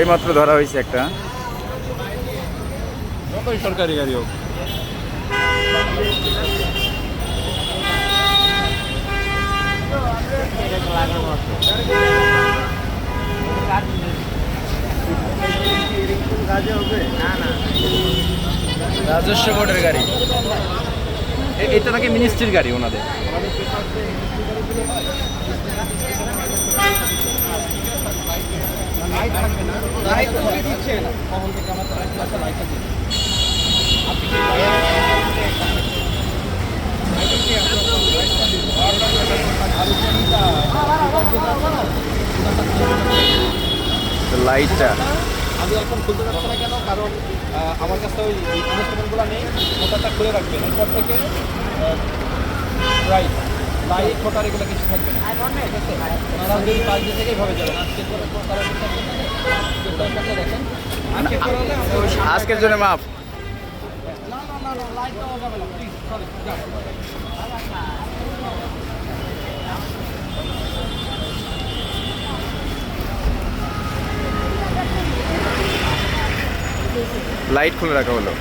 এইমাত্র ধরা হয়েছে একটা। সরকারি গাড়ি হোক। রাজস্ব বোর্ডের গাড়ি। এটা নাকি মিনিস্ট্রির গাড়ি ওনাদের। লাইটটা। আমি এখন খুলতে পারছি না কেন? কারণ আমার কাছে ওই ইনস্ট্রুমেন্টগুলো নেই, মোটরটা খুলে রাখবেন। এরপর থেকে রাইট লাইট মোটর এগুলো কিছু থাকবে না। ঠিক আছে? ওনারা যদি পাঁচ দিন থেকে এইভাবে যাবেন, আজকে তারা ঠিক আছে চেক করে দেখেন আর চেক করে হলে আমরা ওই- আজকের জন্য মাপ লাইট খুলে রাখা হলো।